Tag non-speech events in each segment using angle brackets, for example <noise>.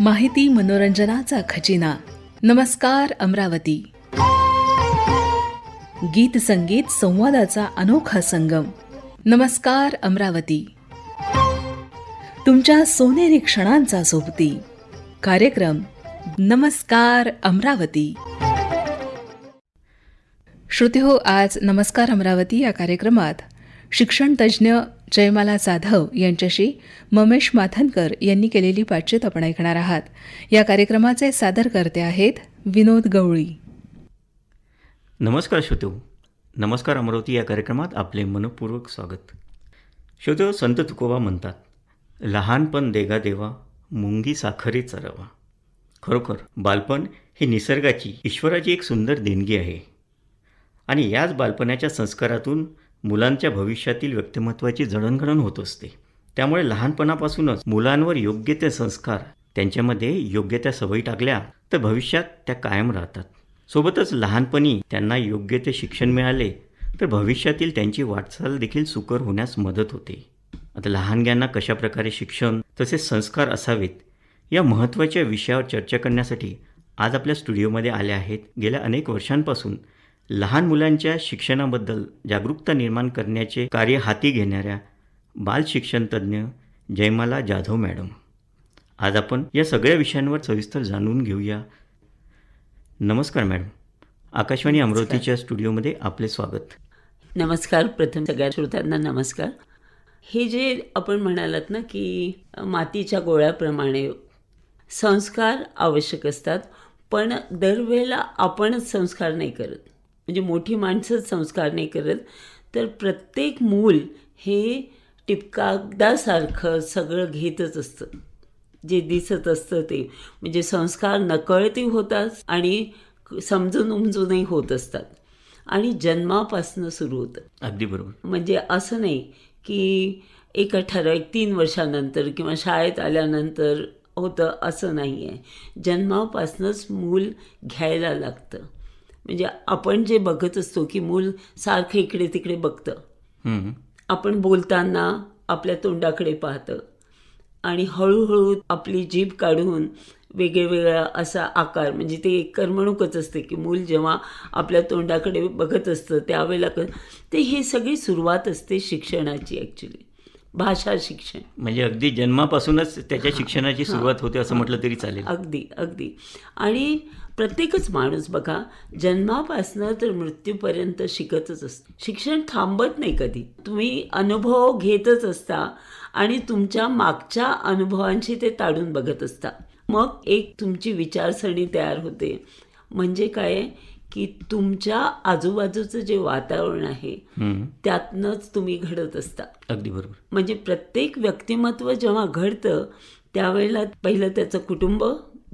माहिती मनोरंजनाचा खजिना. नमस्कार अमरावती. गीत संगीत संवादाचा अनोखा संगम. नमस्कार अमरावती. तुमच्या सोनेरी क्षणांचा सोबती कार्यक्रम नमस्कार अमरावती. श्रोते हो आज नमस्कार अमरावती या कार्यक्रमात शिक्षण तज्ज्ञ जयमाला जाधव यांच्याशी ममेश माथनकर यांनी केलेली बातचीत आपण ऐकणार आहात. या कार्यक्रमाचे सादरकर्ते आहेत विनोद गवळी. नमस्कार श्रोतो. नमस्कार अमरावती या कार्यक्रमात आपले मनपूर्वक स्वागत. श्रोतो संत तुकोबा म्हणतात लहानपण देगा देवा मुंगी साखरे चरावा. खरोखर बालपण ही निसर्गाची ईश्वराची एक सुंदर देणगी आहे. आणि याच बालपणाच्या संस्कारातून मुलांच्या भविष्यातील व्यक्तिमत्वाची जडणघडण होत असते. त्यामुळे लहानपणापासूनच मुलांवर योग्य ते संस्कार त्यांच्यामध्ये योग्य त्या सवयी टाकल्या तर भविष्यात त्या कायम राहतात. सोबतच लहानपणी त्यांना योग्य ते शिक्षण मिळाले तर भविष्यातील त्यांची वाटचाल देखील सुकर होण्यास मदत होते. आता लहानग्यांना कशाप्रकारे शिक्षण तसेच संस्कार असावेत या महत्त्वाच्या विषयावर चर्चा करण्यासाठी आज आपल्या स्टुडिओमध्ये आले आहेत. गेल्या अनेक वर्षांपासून लहान मुलांच्या शिक्षणाबद्दल जागरूकता निर्माण करण्याचे कार्य हाती घेणाऱ्या बाल शिक्षण तज्ज्ञ जयमाला जाधव मॅडम. आज आपण या सगळ्या विषयांवर सविस्तर जाणून घेऊया. नमस्कार मॅडम. आकाशवाणी अमरावतीच्या स्टुडिओमध्ये आपले स्वागत. नमस्कार. प्रथम सगळ्या श्रोत्यांना नमस्कार. हे जे आपण म्हणालात ना की मातीच्या गोळ्याप्रमाणे संस्कार आवश्यक असतात पण दरवेळेला आपणच संस्कार नाही करत. म्हणजे मोठी माणसंच संस्कार नाही करत. तर प्रत्येक मूल हे टिपकागदासारखं सगळं घेतच असतं. जे दिसत असतं ते. म्हणजे संस्कार नकळती होतात आणि समजून उमजूनही होत असतात. आणि जन्मापासनं सुरू होतं. अगदी बरोबर. म्हणजे असं नाही की एका ठराविक तीन वर्षानंतर किंवा शाळेत आल्यानंतर होतं असं नाही आहे जन्मापासूनच मूल घ्यायला लागतं. म्हणजे आपण जे बघत असतो की मूल सारखं इकडे तिकडे बघतं. आपण बोलताना आपल्या तोंडाकडे पाहतं. आणि हळूहळू आपली जीभ काढून वेगवेगळा असा आकार म्हणजे ते एक करमणूकच असते की मूल जेव्हा आपल्या तोंडाकडे बघत असतं त्यावेळेला क ते ही सगळी सुरुवात असते शिक्षणाची ॲक्च्युली भाषा शिक्षण. म्हणजे अगदी जन्मापासूनच त्याच्या शिक्षणाची सुरुवात होते असं म्हटलं तरी चालेल. अगदी अगदी. आणि प्रत्येकच माणूस बघा जन्मापासनं तर मृत्यूपर्यंत शिकतच असतो. शिक्षण थांबत नाही कधी. तुम्ही अनुभव घेतच असता आणि तुमच्या मागच्या अनुभवांशी ते ताडून बघत असता. मग एक तुमची विचारसरणी तयार होते. म्हणजे काय? की तुमच्या आजूबाजूचं जे वातावरण आहे त्यातनंच तुम्ही घडत असता. अगदी बरोबर. म्हणजे प्रत्येक व्यक्तिमत्व जेव्हा घडतं त्यावेळेला पहिलं त्याचं कुटुंब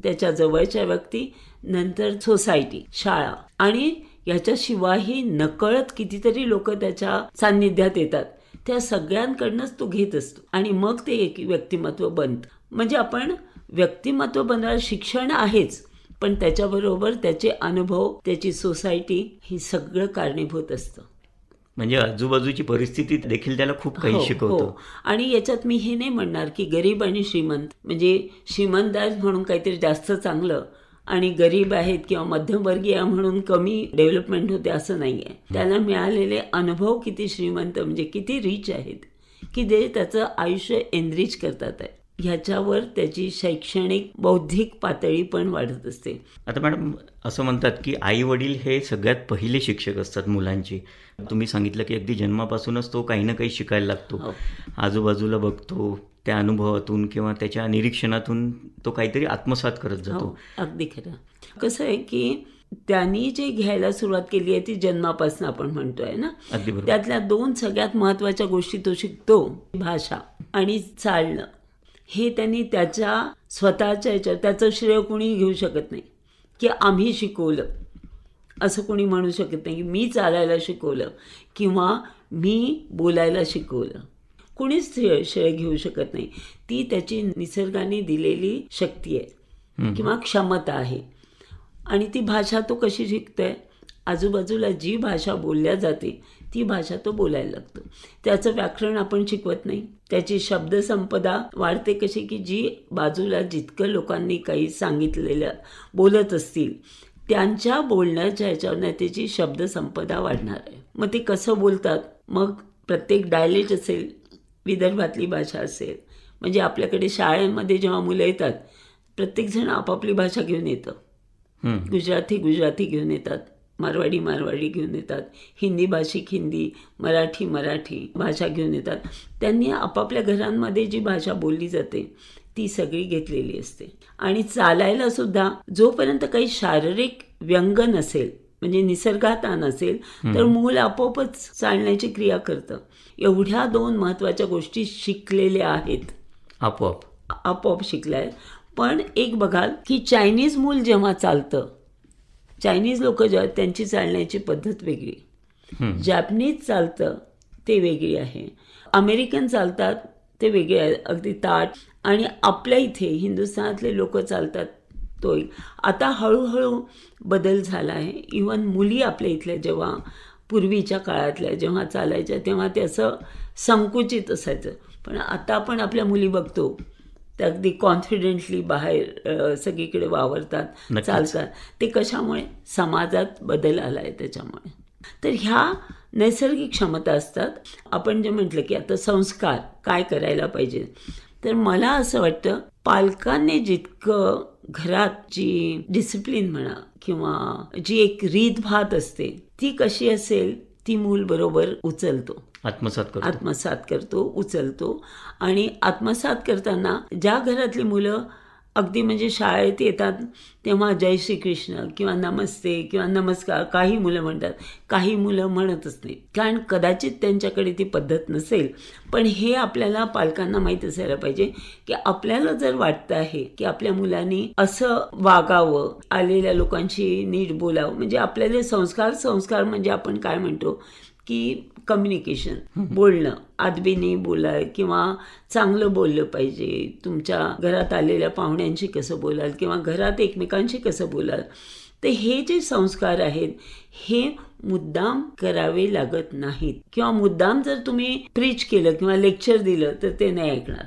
त्याच्या जवळच्या व्यक्ती नंतर सोसायटी शाळा. आणि याच्याशिवायही नकळत कितीतरी लोक त्याच्या सान्निध्यात येतात. त्या सगळ्यांकडनंच तो घेत असतो. आणि मग ते एक व्यक्तिमत्व बनतं. म्हणजे आपण व्यक्तिमत्व बनवायला शिक्षण आहेच पण त्याच्याबरोबर त्याचे अनुभव त्याची सोसायटी ही सगळं कारणीभूत असतं. म्हणजे आजूबाजूची परिस्थिती देखील त्याला खूप काही हो, शिकवतो. हो. आणि याच्यात मी हे नाही म्हणणार की गरीब आणि श्रीमंत म्हणजे श्रीमंत म्हणून काहीतरी जास्त चांगलं आणि गरीब आहेत किंवा मध्यमवर्गीय म्हणून कमी डेव्हलपमेंट होते असं नाही आहे त्याला मिळालेले अनुभव किती श्रीमंत म्हणजे किती रिच आहेत की जे त्याचं आयुष्य एनरिच करतात आहे. ह्याच्यावर त्याची शैक्षणिक बौद्धिक पातळी पण वाढत असते. आता मॅडम असं म्हणतात की आई वडील हे सगळ्यात पहिले शिक्षक असतात मुलांचे. तुम्ही सांगितलं की अगदी जन्मापासूनच तो काही ना काही शिकायला लागतो. हो. आजूबाजूला बघतो त्या अनुभवातून किंवा त्याच्या निरीक्षणातून तो काहीतरी आत्मसात करत जातो. हो अगदी खरं. कसं आहे की त्यांनी जे घ्यायला सुरुवात केली आहे ती जन्मापासून आपण म्हणतोय ना? त्यातल्या दोन सगळ्यात महत्त्वाच्या गोष्टी तो शिकतो भाषा आणि चालणं. हे त्यांनी त्याच्या स्वतःच्या याच्या त्याचं श्रेय कुणी घेऊ शकत नाही. की आम्ही शिकवलं. असं कोणी म्हणू शकत नाही की मी चालायला शिकवलं किंवा मी बोलायला शिकवलं. कुणीच श्रेय श्रेय घेऊ शकत नाही. ती त्याची निसर्गाने दिलेली शक्ती आहे किंवा क्षमता आहे. आणि ती भाषा तो कशी शिकतोय? आजूबाजूला जी भाषा बोलल्या जाते ती भाषा तो बोलायला लागतो. त्याचं व्याकरण आपण शिकवत नाही. त्याची शब्दसंपदा वाढते कशी की जी बाजूला जितकं लोकांनी काही सांगितलेलं बोलत असतील त्यांच्या बोलण्याच्या ह्याच्यावर त्याची शब्दसंपदा वाढणार आहे. मग ते कसं बोलतात? मग प्रत्येक डायलेक्ट असेल विदर्भातली भाषा असेल म्हणजे आपल्याकडे शाळेमध्ये जेव्हा मुलं येतात प्रत्येकजण आपापली भाषा घेऊन येतं. गुजराती गुजराती घेऊन येतात. मारवाडी मारवाडी घेऊन येतात. हिंदी भाषिक हिंदी मराठी मराठी भाषा घेऊन येतात. त्यांनी आपापल्या घरांमध्ये जी भाषा बोलली जाते ती सगळी घेतलेली असते. आणि चालायला सुद्धा जोपर्यंत काही शारीरिक व्यंग नसेल म्हणजे निसर्गात नसेल तर मूल आपोआपच चालण्याची क्रिया करतं. एवढ्या दोन महत्त्वाच्या गोष्टी शिकलेल्या आहेत. आपोआप. आपोआप शिकलाय पण एक बघाल की चायनीज मूल जेव्हा चालतं चायनीज लोक जेव्हा त्यांची चालण्याची पद्धत वेगळी. जॅपनीज चालतं ते वेगळी आहे. अमेरिकन चालतात ते वेगळे आहे. अगदी ताट. आणि आपल्या इथे हिंदुस्थानातले लोक चालतात तो एक आता हळूहळू बदल झाला आहे. इवन मुली आपल्या इथल्या जेव्हा पूर्वीच्या काळातल्या जेव्हा चालायच्या तेव्हा ते असं संकुचित असायचं. पण आता आपण आपल्या मुली बघतो. त्या अगदी कॉन्फिडेंटली बाहेर सगळीकडे वावरतात. चालतात. ते कशामुळे? समाजात बदल आला आहे त्याच्यामुळे. तर ह्या नैसर्गिक क्षमता असतात. आपण जे म्हटलं की आता संस्कार काय करायला पाहिजे? तर मला असं वाटतं पालकांनी जितकं घरात जी डिसिप्लिन म्हणा किंवा जी एक रीतभात असते ती कशी असेल ती मूल बरोबर उचलतो. आत्मसात करतो. आत्मसात करतो उचलतो. आणि आत्मसात करताना ज्या घरातली मुलं अगदी म्हणजे शाळेत येतात तेव्हा जय श्रीकृष्ण किंवा नमस्ते किंवा नमस्कार काही मुलं म्हणतात. काही मुलं म्हणतच नाही कारण कदाचित त्यांच्याकडे ती पद्धत नसेल. पण हे आपल्याला पालकांना माहीत असायला पाहिजे की आपल्याला जर वाटतं आहे की आपल्या मुलांनी असं वागावं आलेल्या लोकांशी नीट बोलावं म्हणजे आपल्याला संस्कार संस्कार म्हणजे आपण काय म्हणतो? की कम्युनिकेशन बोलणं. आदबीने बोलाय किंवा चांगलं बोललं पाहिजे. तुमच्या घरात आलेल्या पाहुण्यांशी कसं बोलाल किंवा घरात एकमेकांशी कसं बोलाल. तर हे जे संस्कार आहेत हे मुद्दाम करावे लागत नाहीत. किंवा मुद्दाम जर तुम्ही प्रीच केलं किंवा लेक्चर दिलं तर ते नाही ऐकणार.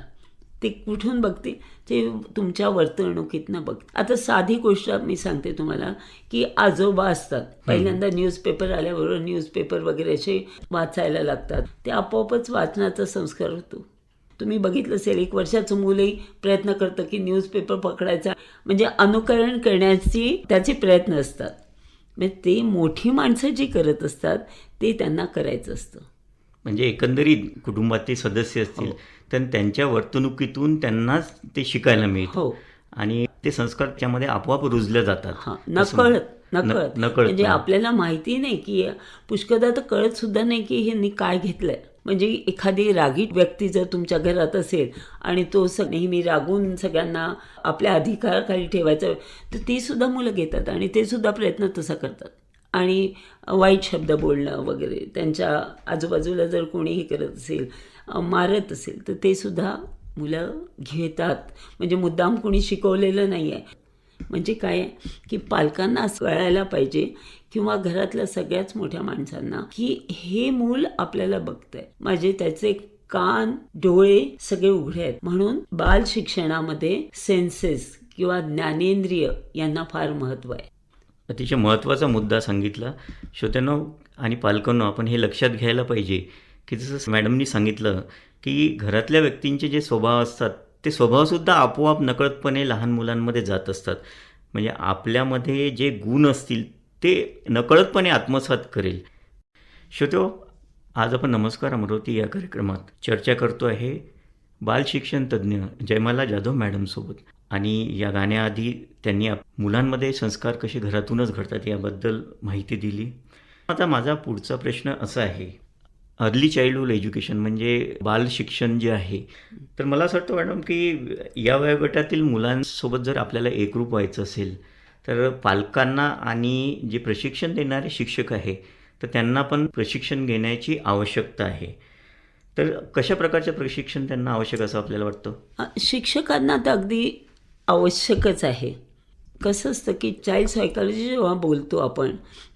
ते कुठून बघते? ते तुमच्या वर्तणुकीतनं बघ आता साधी गोष्ट मी सांगते तुम्हाला की आजोबा असतात. पहिल्यांदा न्यूजपेपर आल्याबरोबर न्यूजपेपर वगैरे असे वाचायला लागतात. ते आपोआपच वाचनाचा संस्कार होतो. तुम्ही बघितलं असेल एक वर्षाचं मुलंही प्रयत्न करतं की न्यूजपेपर पकडायचा. म्हणजे अनुकरण करण्याची त्याचे प्रयत्न असतात. म्हणजे ते मोठी माणसं जी करत असतात ते त्यांना करायचं असतं. म्हणजे एकंदरीत कुटुंबातले सदस्य असतील तर त्यांच्या वर्तणुकीतून त्यांनाच ते शिकायला मिळतं. हो. आणि ते संस्कार त्यामध्ये आपोआप रुजले जातात. हा. नकळत नकळत. नकळत म्हणजे. आपल्याला माहिती नाही की पुष्कदा तर कळत सुद्धा नाही की ह्यांनी काय घेतलंय. म्हणजे एखादी रागीट व्यक्ती जर तुमच्या घरात असेल आणि तो स नेहमी रागून सगळ्यांना आपल्या अधिकाराखाली ठेवायचं तर ती सुद्धा मुलं घेतात आणि ते सुद्धा प्रयत्न तसा करतात. आणि वाईट शब्द बोलणं वगैरे त्यांच्या आजूबाजूला जर कोणीही करत असेल मारत असेल तर ते सुद्धा मुलं घेतात. म्हणजे मुद्दाम कोणी शिकवलेलं नाही आहे म्हणजे काय आहे की पालकांना असं कळायला पाहिजे किंवा घरातल्या सगळ्याच मोठ्या माणसांना की हे मूल आपल्याला बघतंय. म्हणजे त्याचे कान डोळे सगळे उघडे आहेत. म्हणून बाल शिक्षणामध्ये सेन्सेस किंवा ज्ञानेंद्रिय यांना फार महत्त्व आहे. अतिशय महत्त्वाचा मुद्दा सांगितला. श्रोत्यांनो आणि पालकांनो आपण हे लक्षात घ्यायला पाहिजे की जसं मॅडमनी सांगितलं की घरातल्या व्यक्तींचे जे स्वभाव असतात ते स्वभावसुद्धा आपोआप नकळतपणे लहान मुलांमध्ये जात असतात. म्हणजे आपल्यामध्ये जे गुण असतील ते नकळतपणे आत्मसात करेल. श्रोतो आज आपण नमस्कार अमरावती या कार्यक्रमात चर्चा करतो आहे बालशिक्षण तज्ज्ञ जयमाला जाधव मॅडमसोबत. आणि या गाण्याआधी त्यांनी आप- मुलांमध्ये संस्कार कसे घरातूनच घडतात याबद्दल माहिती दिली. आता माझा पुढचा प्रश्न असा आहे. अर्ली चाइल्डहुड एज्युकेशन म्हणजे बाल शिक्षण जे आहे तर मला असं वाटतं मॅडम की या वयोगटातील मुलांसोबत जर आपल्याला एकरूप व्हायचं असेल तर पालकांना आणि जे प्रशिक्षण देणारे शिक्षक आहे तर त्यांना पण प्रशिक्षण घेण्याची आवश्यकता आहे. तर कशा प्रकारचं प्रशिक्षण त्यांना आवश्यक असं आपल्याला वाटतं? शिक्षकांना तर अगदी आवश्यकच आहे. कसं असतं की चाइल्ड सायकॉलॉजी जेव्हा बोलतो आपण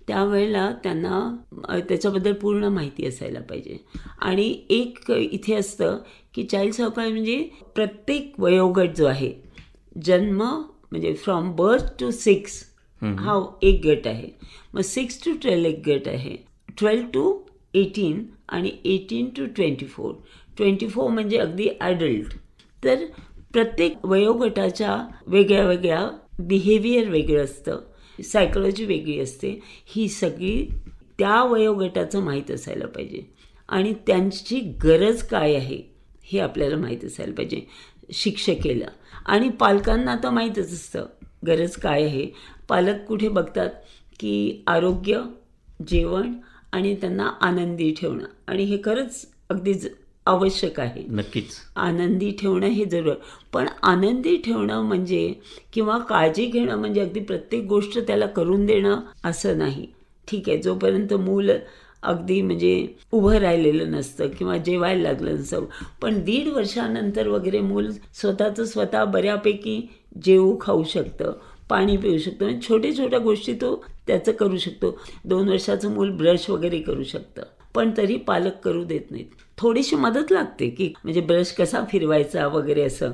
त्यावेळेला त्यांना त्याच्याबद्दल पूर्ण माहिती असायला पाहिजे. आणि एक इथे असतं की चाइल्ड सर्फाय म्हणजे प्रत्येक वयोगट जो आहे जन्म म्हणजे फ्रॉम बर्थ टू सिक्स हा एक गट आहे. मग सिक्स टू ट्वेल्व एक गट आहे. ट्वेल्व टू एटीन आणि eighteen to twenty four twenty four म्हणजे अगदी ॲडल्ट तर प्रत्येक वयोगटाच्या वेगळ्या वेगळ्या बिहेवियर वेगळं असतं. सायकोलॉजी वेगळी असते. ही सगळी त्या वयोगटाचं माहीत असायला पाहिजे. आणि त्यांची गरज काय आहे हे आपल्याला माहीत असायला पाहिजे. शिक्षकेला. आणि पालकांना तर माहीतच असतं. गरज काय आहे? पालक कुठे बघतात की आरोग्य जेवण आणि त्यांना आनंदी ठेवणं. आणि हे खरंच अगदी आवश्यक आहे. नक्कीच. आनंदी ठेवणं हे जरूर पण आनंदी ठेवणं म्हणजे किंवा काळजी घेणं म्हणजे अगदी प्रत्येक गोष्ट त्याला करून देणं असं नाही. ठीक आहे जोपर्यंत मूल अगदी म्हणजे उभं राहिलेलं नसतं किंवा जेवायला लागलं नसतं पण दीड वर्षानंतर वगैरे मूल स्वतःचं स्वतः बऱ्यापैकी जेवू खाऊ शकतं पाणी पिऊ शकतो म्हणजे छोट्या छोट्या गोष्टी तो त्याचं करू शकतो. दोन वर्षाचं मूल ब्रश वगैरे करू शकतं. पण तरी पालक करू देत नाहीत. थोडीशी मदत लागते की म्हणजे ब्रश कसा फिरवायचा वगैरे असं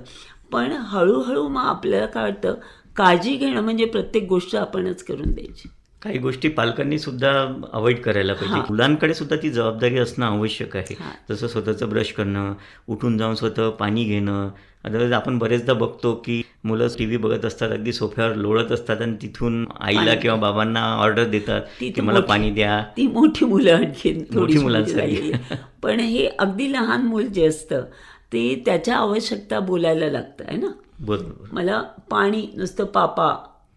पण हळूहळू मग आपल्याला काय वाटतं काळजी घेणं म्हणजे प्रत्येक गोष्ट आपणच करून द्यायची काही गोष्टी पालकांनी सुद्धा अवॉइड करायला पाहिजे. मुलांकडे सुद्धा ती जबाबदारी असणं आवश्यक आहे. जसं स्वतःचं ब्रश करणं उठून जाऊन स्वतः पाणी घेणं अदरवाईज आपण बरेचदा बघतो की मुलं टी व्ही बघत असतात अगदी सोफ्यावर लोळत असतात आणि तिथून आईला. किंवा बाबांना ऑर्डर देतात की मला मोठी- पाणी द्या ती मोठी मुलं आणखीन थोडी मुलांसारखी. पण हे अगदी लहान मूल जे असतं ते त्याच्या आवश्यकता बोलायला लागतं आहे ना? बरोबर. मला पाणी नुसतं पापा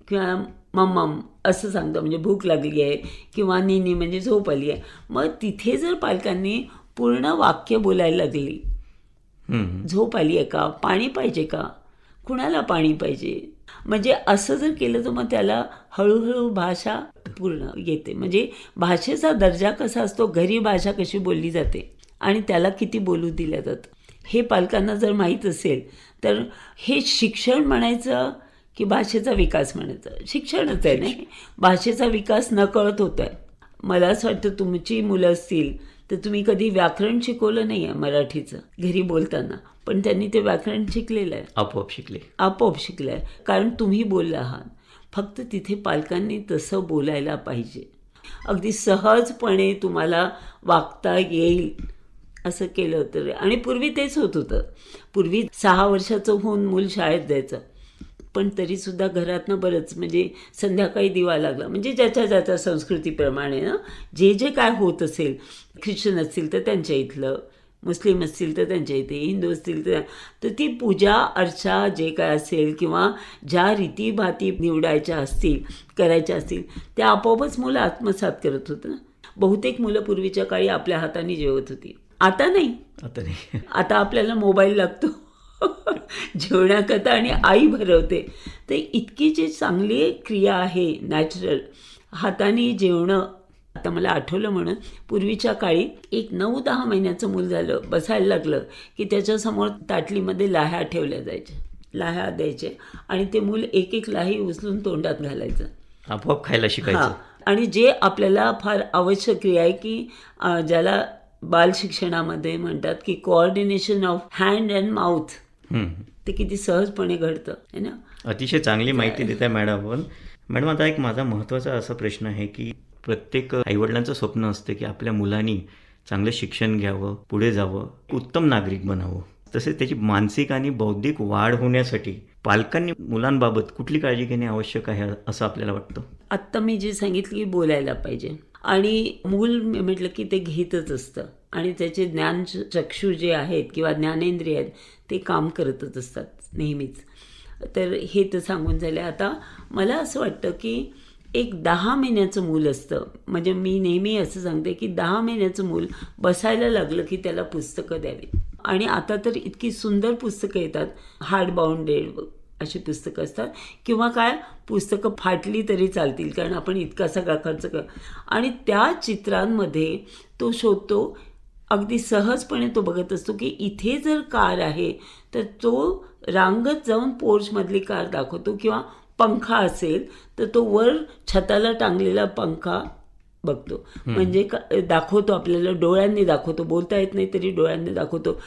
किंवा मम्मम असं सांगतो म्हणजे भूक लागली आहे किंवा निनी म्हणजे झोप आली आहे. मग तिथे जर पालकांनी पूर्ण वाक्य बोलायला लागली. झोप आली आहे का? पाणी पाहिजे का? कुणाला पाणी पाहिजे? म्हणजे असं जर केलं तर मग त्याला हळूहळू भाषा पूर्ण येते. म्हणजे भाषेचा दर्जा कसा असतो घरी भाषा कशी बोलली जाते आणि त्याला किती बोलू दिल्या जातं. हे पालकांना जर माहीत असेल तर हे शिक्षण म्हणायचं की भाषेचा विकास म्हणायचं. शिक्षणच आहे नाही भाषेचा विकास नकळत होत आहे मला असं वाटतं तुमची मुलं असतील तर तुम्ही कधी व्याकरण शिकवलं नाही आहे मराठीचं घरी बोलताना. पण त्यांनी ते व्याकरण शिकलेलं आहे. आपोआप शिकले. आपोआप शिकलं आहे. कारण तुम्ही बोलला आहात. फक्त तिथे पालकांनी तसं बोलायला पाहिजे. अगदी सहजपणे तुम्हाला वागता येईल. असं केलं तर आणि पूर्वी तेच होत होतं. पूर्वी सहा वर्षाचं होऊन मूल शाळेत जायचं. पण तरीसुद्धा घरातनं बरंच म्हणजे संध्याकाळी दिवा लागला. म्हणजे ज्याच्या ज्याच्या संस्कृतीप्रमाणे ना जे जे काय होत असेल ख्रिश्चन असतील तर त्यांच्या इथलं मुस्लिम असतील तर त्यांच्या इथे हिंदू असतील तर तर ती पूजा अर्चा जे काय असेल किंवा ज्या रीतीभाती निवडायच्या असतील करायच्या असतील त्या आपोआपच मुलं आत्मसात करत होतं ना. बहुतेक मुलं पूर्वीच्या काळी आपल्या हाताने जेवत होती. आता नाही. आता नाही. आता आपल्याला मोबाईल लागतो. जेवण्याकरता आणि आई भरवते. तर इतकी जी चांगली क्रिया आहे नॅचरल हाताने जेवणं आता मला आठवलं म्हणून पूर्वीच्या काळी एक नऊ दहा महिन्याचं मूल झालं बसायला लागलं की त्याच्यासमोर ताटलीमध्ये लाह्या ठेवल्या जायच्या लाह्या द्यायचे आणि ते मूल एक एक लाही उचलून तोंडात घालायचं. आपोआप खायला शिकायचं. आणि जे आपल्याला फार आवश्यक क्रिया आहे की ज्याला बाल शिक्षणामध्ये म्हणतात की coordination of hand and mouth. ते किती सहजपणे घडतं है ना? अतिशय चांगली माहिती देत आहे मॅडम आपण. मॅडम आता एक माझा महत्त्वाचा असा प्रश्न आहे की प्रत्येक आईवडिलांचं स्वप्न असतं की आपल्या मुलांनी चांगलं शिक्षण घ्यावं पुढे जावं उत्तम नागरिक बनावं. तसेच त्याची मानसिक आणि बौद्धिक वाढ होण्यासाठी पालकांनी मुलांबाबत कुठली काळजी घेणे आवश्यक आहे असं आपल्याला वाटतं? आत्ता मी जे सांगितलं की बोलायला पाहिजे. आणि मूल म्हटलं की ते घेतच असतं. आणि त्याचे ज्ञान चक्षू जे आहेत किंवा ज्ञानेंद्रिय आहेत ते काम करतच असतात नेहमीच. तर हे तर सांगून झालं. आता मला असं वाटतं की एक दहा महिन्याचं मूल असतं. म्हणजे मी नेहमी असं सांगते की दहा महिन्याचं मूल बसायला लागलं की त्याला पुस्तकं द्यावीत. आणि आता तर इतकी सुंदर पुस्तकं येतात. हार्ड बाउंडेड अशी पुस्तकं असतात. किंवा काय पुस्तकं फाटली तरी चालतील कारण आपण इतका सगळा खर्च कर आणि त्या चित्रांमध्ये तो शोधतो अगदी सहजपणे तो बघत असतो की इथे जर कार आहे तर तो रांगत जाऊन पोर्चमधली कार दाखवतो किंवा पंखा असेल तर तो वर छताला टांगलेला पंखा बघतो. म्हणजे का- दाखवतो आपल्याला डोळ्यांनी दाखवतो बोलता येत नाही तरी डोळ्यांनी दाखवतो.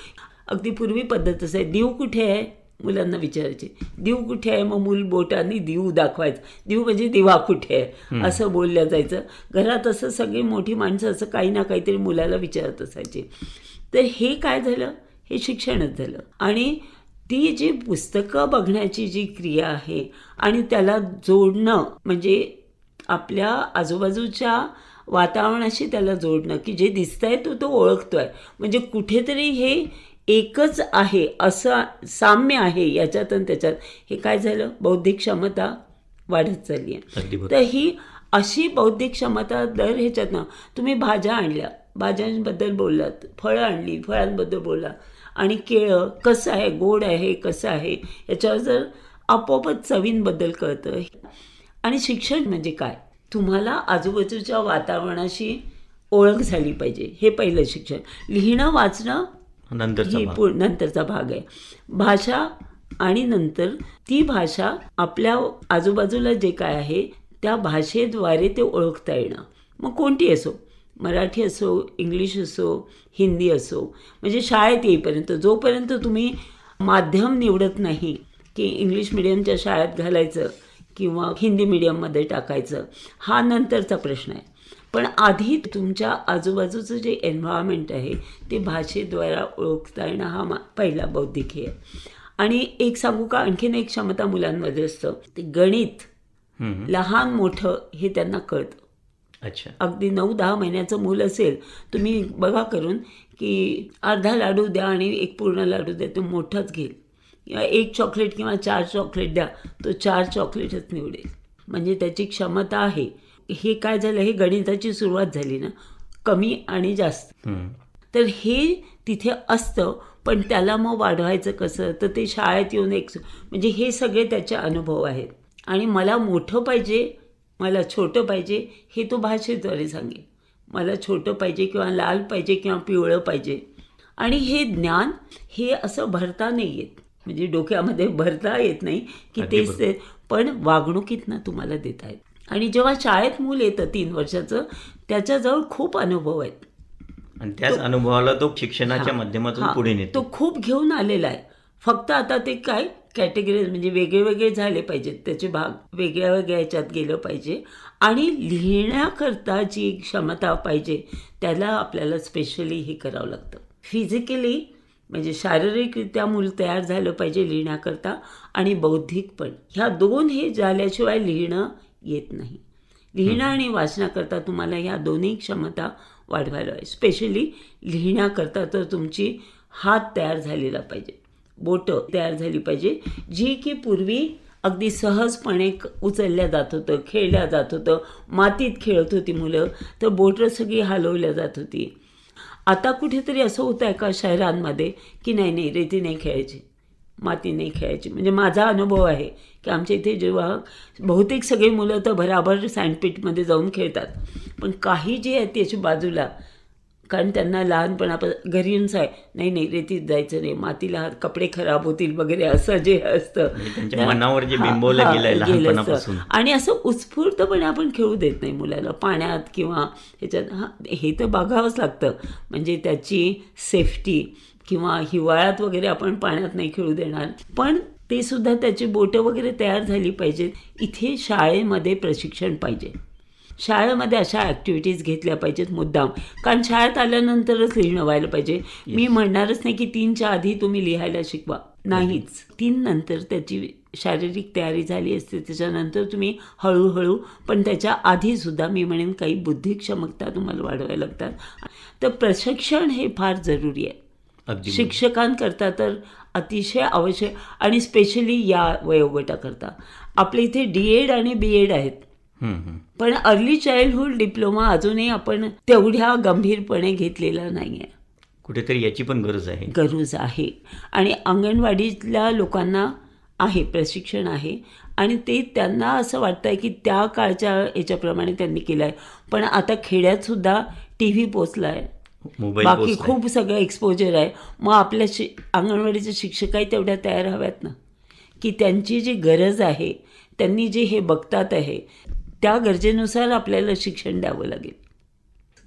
अगदी पूर्वी पद्धत असं आहे. देव कुठे आहे? मुलांना विचारायचे देव कुठे आहे मग मूल बोटाने देव दाखवायचं. देव म्हणजे दिवा कुठे आहे? असं बोललं जायचं. घरात असं सगळी मोठी माणसं असं काही ना काहीतरी मुलाला विचारत असायचे. तर हे काय झालं? हे शिक्षणच झालं. आणि ती जी पुस्तकं बघण्याची जी क्रिया आहे आणि त्याला जोडणं म्हणजे आपल्या आजूबाजूच्या वातावरणाशी त्याला जोडणं की जे दिसतंय तो तो ओळखतोय. म्हणजे कुठेतरी हे एकच आहे असं साम्य आहे याच्यात आणि त्याच्यात. हे काय झालं? बौद्धिक क्षमता वाढत चालली आहे. तर ही अशी बौद्धिक क्षमता दर ह्याच्यातनं तुम्ही भाज्या आणल्या. भाज्यांबद्दल बोललात. फळं आणली फळांबद्दल बोला आणि केळं कसं आहे? गोड आहे कसं आहे? याच्यावर जर आपोआपच चवींबद्दल कळतं. आणि शिक्षण म्हणजे काय? तुम्हाला आजूबाजूच्या वातावरणाशी ओळख झाली पाहिजे. हे पहिलं शिक्षण. लिहिणं वाचणं ही पु- नंतरचा भाग आहे. भाषा आणि नंतर ती भाषा आपल्या आजूबाजूला जे काय आहे त्या भाषेद्वारे ते ओळखता येणं. मग कोणती असो? मराठी असो इंग्लिश असो हिंदी असो. म्हणजे शाळेत येईपर्यंत जोपर्यंत तुम्ही माध्यम निवडत नाही की इंग्लिश मिडियमच्या शाळेत घालायचं किंवा हिंदी मिडियममध्ये टाकायचं हा नंतरचा प्रश्न आहे. पण आधी तुमच्या आजूबाजूचं जे एन्व्हायरमेंट आहे ते भाषेद्वारा ओळखता येणं हा मा पहिला बौद्धिक हे. आहे आणि एक सांगू का आणखीन एक क्षमता मुलांमध्ये असतं ते गणित. लहान मोठं हे त्यांना कळतं. अच्छा. अगदी नऊ दहा महिन्याचं मूल असेल तुम्ही बघा करून की अर्धा लाडू द्या आणि एक पूर्ण लाडू द्या तो मोठाच घेईल. किंवा एक चॉकलेट किंवा चार चॉकलेट द्या तो चार चॉकलेटच निवडेल. म्हणजे त्याची क्षमता आहे. हे काय झालं? हे गणिताची सुरुवात झाली ना. कमी आणि जास्त. तर हे तिथे असतं पण त्याला मग वाढवायचं कसं? तर ते शाळेत येऊन एक म्हणजे हे सगळे त्याचे अनुभव आहेत. आणि मला मोठं पाहिजे मला छोटं पाहिजे हे तो भाषेद्वारे सांगेल. मला छोटं पाहिजे किंवा लाल पाहिजे किंवा पिवळं पाहिजे. आणि हे ज्ञान हे असं भरता नाही येत. म्हणजे डोक्यामध्ये भरता येत नाही की तेच ते पण वागणुकीतनं तुम्हाला देत आहेत आणि जेव्हा शाळेत मूल येतं तीन वर्षाचं त्याच्याजवळ खूप अनुभव आहेत. आणि त्याच अनुभवाला तो शिक्षणाच्या माध्यमातून. पुढे नेतो. तो खूप घेऊन आलेला आहे. फक्त आता ते काय कॅटेगरी म्हणजे वेगळे वेगळे झाले पाहिजेत. त्याचे भाग वेगळ्या वेगळ्या ह्याच्यात गेलं पाहिजे. आणि लिहिण्याकरता जी क्षमता पाहिजे त्याला आपल्याला स्पेशली हे करावं लागतं. फिजिकली म्हणजे शारीरिकरित्या मूल तयार झालं पाहिजे लिहिण्याकरता आणि बौद्धिक पण. ह्या दोन हे झाल्याशिवाय लिहिणं येत नाही. लिहिणं आणि वाचण्याकरता तुम्हाला ह्या दोन्ही क्षमता वाढवायला पाहिजे स्पेशली लिहिण्याकरता तर तुमची हात तयार झालेला पाहिजे. बोटं तयार झाली पाहिजे जी की पूर्वी अगदी सहजपणे उचलल्या जात होतं खेळल्या जात होतं मातीत खेळत होती मुलं तर बोटं सगळी हलवल्या जात होती. आता कुठेतरी असं होतं आहे का शहरांमध्ये की नाही नाही रेती नाही खेळायची? माती नाही खेळायची. म्हणजे माझा अनुभव आहे की आमच्या इथे जेव्हा बहुतेक सगळी मुलं तर भराभर सँडपीठमध्ये जाऊन खेळतात. पण काही जे आहेत त्याची बाजूला कारण त्यांना लहानपणापासून घरी येऊन साय नाही नाही रेतीत जायचं नाही. मातीला कपडे खराब होतील वगैरे असं जे असतं. म्हणजे त्यांच्या त्या- मनावर जे बिंबवलं गेलंय गेलं असतं. लहानपणापासून. आणि असं उत्स्फूर्तपणे आपण खेळू देत नाही मुलाला. पाण्यात किंवा ह्याच्यात हा हे तर बघावंच लागतं. म्हणजे त्याची सेफ्टी किंवा हिवाळ्यात वगैरे आपण पाण्यात नाही खेळू देणार. पण ते सुद्धा त्याची बोटं वगैरे तयार झाली पाहिजेत. इथे शाळेमध्ये प्रशिक्षण पाहिजे. शाळेमध्ये अशा ॲक्टिव्हिटीज घेतल्या पाहिजेत मुद्दाम. कारण शाळेत आल्यानंतरच लिहिणं व्हायला पाहिजे. मी म्हणणारच नाही की तीनच्या आधी तुम्ही लिहायला शिकवा. नाहीच. तीन नंतर त्याची शारीरिक तयारी झाली असते त्याच्यानंतर तुम्ही हळूहळू पण त्याच्या आधीसुद्धा मी म्हणेन काही बुद्धी क्षमता तुम्हाला वाढवायला लागतात. तर प्रशिक्षण हे फार जरुरी आहे. शिक्षकांकरता तर अतिशय आवश्यक आणि स्पेशली या वयोगटाकरता. आपल्या इथे डी एड आणि बी एड आहेत. पण अर्ली चाइल्डहुड डिप्लोमा अजूनही आपण तेवढ्या गंभीरपणे घेतलेला नाही आहे कुठेतरी याची पण गरज आहे. गरज आहे. आणि अंगणवाडीतल्या लोकांना आहे प्रशिक्षण आहे. आणि ते त्यांना असं वाटतं आहे की त्या काळच्या ह्याच्याप्रमाणे त्यांनी केलं आहे पण आता खेड्यातसुद्धा टी व्ही पोचला आहे मोबाईल बाकी. खूप सगळं एक्सपोजर आहे. मग आपल्या शि अंगणवाडीचे शिक्षकही तेवढ्या तयार हव्यात ना? की त्यांची जी गरज आहे त्यांनी जे हे बघतात आहे त्या गरजेनुसार आपल्याला शिक्षण द्यावं लागेल.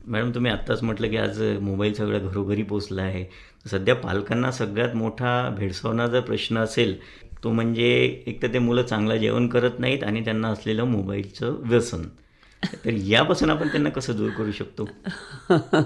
मॅडम तुम्ही आत्ताच म्हटलं की आज मोबाईल सगळं घरोघरी पोचला आहे. सध्या पालकांना सगळ्यात मोठा भेडसावणारा प्रश्न असेल तो म्हणजे एक तर ते मुलं चांगलं जेवण करत नाहीत आणि त्यांना असलेलं मोबाईलचं व्यसन. तर यापासून आपण त्यांना कसं दूर करू शकतो? <laughs>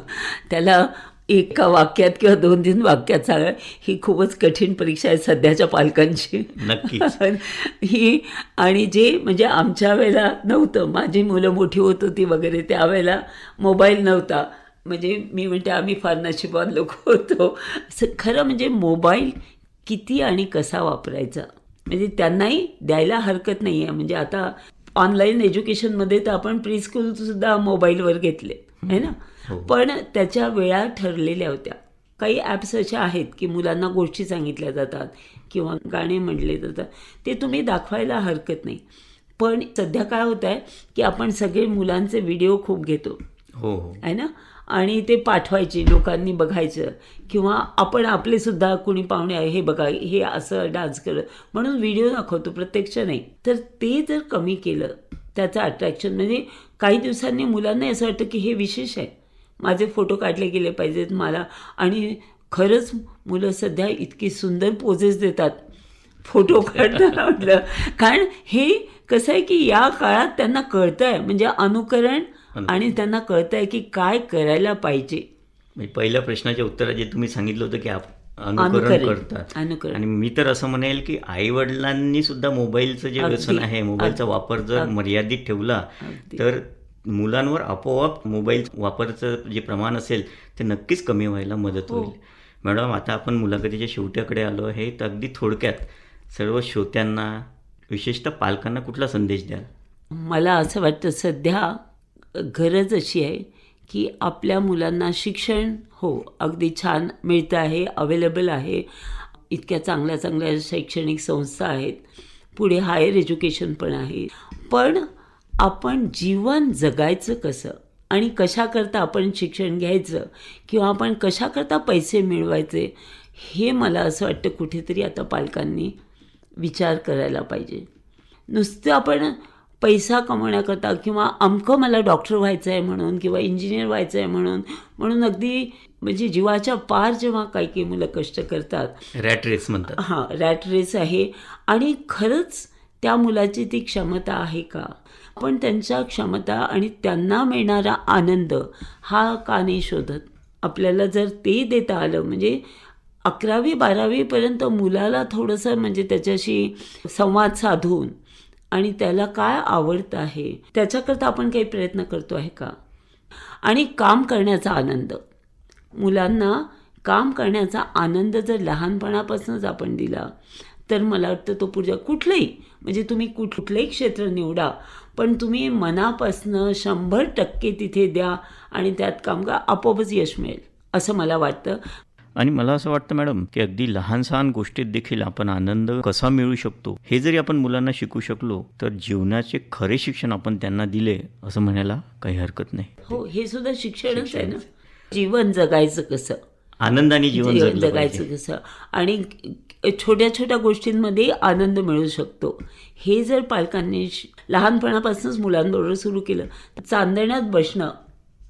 त्याला एका वाक्यात किंवा दोन तीन वाक्यात सांगा. ही खूपच कठीण परीक्षा आहे सध्याच्या पालकांची. नक्कीच. <laughs> ही आणि जे म्हणजे आमच्या वेळेला नव्हतं. माझी मुलं मोठी होत होती वगैरे त्यावेळेला मोबाईल नव्हता. म्हणजे मी म्हणते आम्ही फार नशिबान लोक होतो. असं खरं म्हणजे मोबाईल किती आणि कसा वापरायचा? म्हणजे त्यांनाही द्यायला हरकत नाही आहे म्हणजे आता ऑनलाईन एज्युकेशनमध्ये तर आपण प्री स्कूलसुद्धा मोबाईलवर घेतले आहे ना? हो. पण त्याच्या वेळा ठरलेल्या होत्या. काही ॲप्स असे आहेत की मुलांना गोष्टी सांगितल्या जातात किंवा गाणे म्हणले जातात. ते तुम्ही दाखवायला हरकत नाही. पण सध्या काय होत आहे की आपण सगळे मुलांचे व्हिडिओ खूप घेतो. हो हो. आहे ना? आणि ते पाठवायचे लोकांनी बघायचं. किंवा आपण आपलेसुद्धा कुणी पाहुणे आहे हे बघा हे असं डान्स करत म्हणून व्हिडिओ दाखवतो प्रत्यक्ष नाही. तर ते जर कमी केलं त्याचं अट्रॅक्शन म्हणजे काही दिवसांनी मुलांना असं वाटतं की हे विशेष आहे. माझे फोटो काढले गेले पाहिजेत मला. आणि खरंच मुलं सध्या इतकी सुंदर पोजेस देतात. फोटो काढताना म्हटलं. कारण हे कसं आहे की या काळात त्यांना कळतं आहे म्हणजे अनुकरण आणि त्यांना कळतं आहे की काय करायला पाहिजे म्हणजे पहिल्या प्रश्नाच्या उत्तरात जे तुम्ही सांगितलं होतं की आप अनुकरण. करतात अनुकरण. आणि मी तर असं म्हणेल की आई वडिलांनी सुद्धा मोबाईलचं जे. व्यसन आहे मोबाईलचा वापर जर मर्यादित ठेवला. तर मुलांवर आपोआप मोबाईल वापराचं जे प्रमाण असेल ते नक्कीच कमी व्हायला मदत हो. होईल मॅडम आता आपण मुलाखतीच्या शेवट्याकडे आलो आहे तर अगदी थोडक्यात सर्व श्रोत्यांना विशेषतः पालकांना कुठला संदेश द्याल मला असं वाटतं सध्या गरज अशी आहे की आपल्या मुलांना शिक्षण हो अगदी छान मिळतं आहे अवेलेबल आहे. इतक्या चांगल्या चांगल्या शैक्षणिक संस्था आहेत. पुढे हायर एज्युकेशन पण आहे. पण आपण जीवन जगायचं कसं? आणि कशाकरता आपण शिक्षण घ्यायचं? किंवा आपण कशाकरता पैसे मिळवायचे? हे मला असं वाटतं कुठेतरी आता पालकांनी विचार करायला पाहिजे. नुसतं आपण पैसा कमवण्याकरता किंवा अमकं मला डॉक्टर व्हायचं आहे म्हणून किंवा इंजिनियर व्हायचं आहे म्हणून म्हणून अगदी म्हणजे जीवाच्या पार जेव्हा काही काही मुलं कष्ट करतात. रॅट रेस म्हणतात. हां रॅट रेस आहे. आणि खरंच त्या मुलाची ती क्षमता आहे का? पण त्यांच्या क्षमता आणि त्यांना मिळणारा आनंद हा का नाही शोधत? आपल्याला जर ते देता आलं म्हणजे अकरावी बारावीपर्यंत मुलाला थोडंसं म्हणजे त्याच्याशी संवाद साधून आणि त्याला काय आवडतं आहे त्याच्याकरता आपण काही प्रयत्न करतो आहे का? आणि काम करण्याचा आनंद. मुलांना काम करण्याचा आनंद जर लहानपणापासूनच आपण दिला तर मला वाटतं तो पुढच्या कुठलंही म्हणजे तुम्ही कुठ कुठलंही क्षेत्र निवडा पण तुम्ही मनापासनं शंभर टक्के तिथे द्या आणि त्यात काम का आपोआपच यश मिळेल असं मला वाटतं. आणि मला असं वाटतं मॅडम की अगदी लहान सहान गोष्टीत देखील आपण आनंद कसा मिळू शकतो हे जरी आपण मुलांना शिकू शकलो तर जीवनाचे खरे शिक्षण आपण त्यांना दिले असं म्हणायला काही हरकत नाही. हो हे सुद्धा शिक्षणच आहे ना. जीवन जगायचं कसं? आनंदाने जीवन जगायचं कसं? आणि छोट्या छोट्या गोष्टींमध्ये आनंद मिळू शकतो. हे जर पालकांनी लहानपणापासूनच मुलांबरोबर सुरू केलं तर चांदण्यात बसणं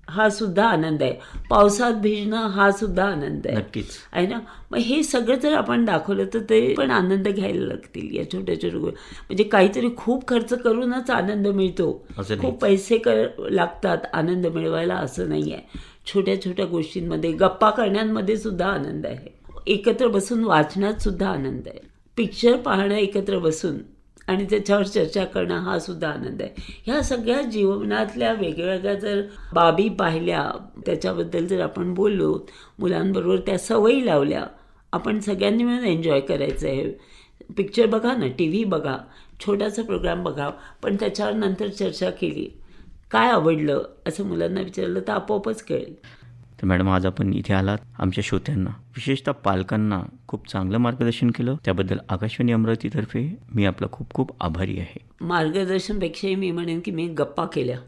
हा सुद्धा आनंद आहे. पावसात भिजणं हा सुद्धा आनंद आहे. नक्कीच. आहे ना? मग हे सगळं जर आपण दाखवलं तर ते पण आनंद घ्यायला लागतील या छोट्या छोट्या म्हणजे काहीतरी खूप खर्च करूनच आनंद मिळतो. खूप पैसे कर लागतात आनंद मिळवायला असं नाही आहे. छोट्या छोट्या गोष्टींमध्ये गप्पा करण्यामध्ये सुद्धा आनंद आहे. एकत्र बसून वाचण्यात सुद्धा आनंद आहे. पिक्चर पाहणं एकत्र बसून आणि त्याच्यावर चर्चा करणं हा सुद्धा आनंद आहे. ह्या सगळ्या जीवनातल्या वेगवेगळ्या जर बाबी पाहिल्या त्याच्याबद्दल जर आपण बोललो मुलांबरोबर त्या सवयी लावल्या आपण सगळ्यांनी मिळून एन्जॉय करायचं आहे पिक्चर बघा ना टी व्ही बघा छोटासा प्रोग्राम बघा पण त्याच्यावर नंतर चर्चा केली. काय आवडलं असं मुलांना विचारलं तर आपोआपच कळेल. तर मॅडम आज आपण इथे आलात आमच्या श्रोत्यांना विशेषतः पालकांना खूप चांगलं मार्गदर्शन केलं. त्याबद्दल आकाशवाणी अमरावतीतर्फे मी आपला खूप खूप आभारी आहे. मार्गदर्शनपेक्षाही मी म्हणेन की मी गप्पा केल्या.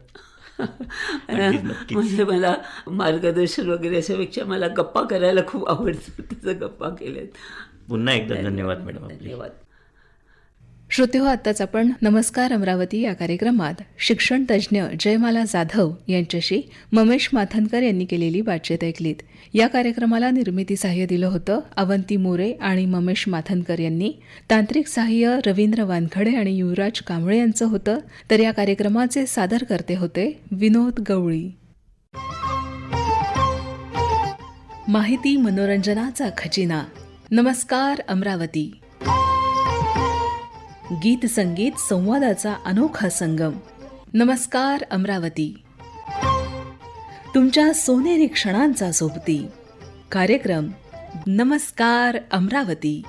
म्हणजे मला मार्गदर्शन वगैरे अशापेक्षा मला गप्पा करायला खूप आवडतं त्याचं गप्पा केल्यात. पुन्हा एकदा धन्यवाद. मॅडम धन्यवाद. श्रोते हो आत्ताच आपण नमस्कार अमरावती या कार्यक्रमात शिक्षण तज्ज्ञ जयमाला जाधव यांच्याशी ममेश माथनकर यांनी केलेली बातचीत ऐकलीत. या कार्यक्रमाला निर्मिती सहाय्य दिलं होतं अवंती मोरे आणि ममेश माथनकर यांनी. तांत्रिक सहाय्य रवींद्र वानखडे आणि युवराज कांबळे यांचं होतं. तर या कार्यक्रमाचे सादरकर्ते होते विनोद गवळी. माहिती मनोरंजनाचा खजिना. नमस्कार अमरावती. गीत संगीत संवादाचा अनोखा संगम. नमस्कार अमरावती. तुमच्या सोनेरी क्षणांचा सोबती. कार्यक्रम नमस्कार अमरावती.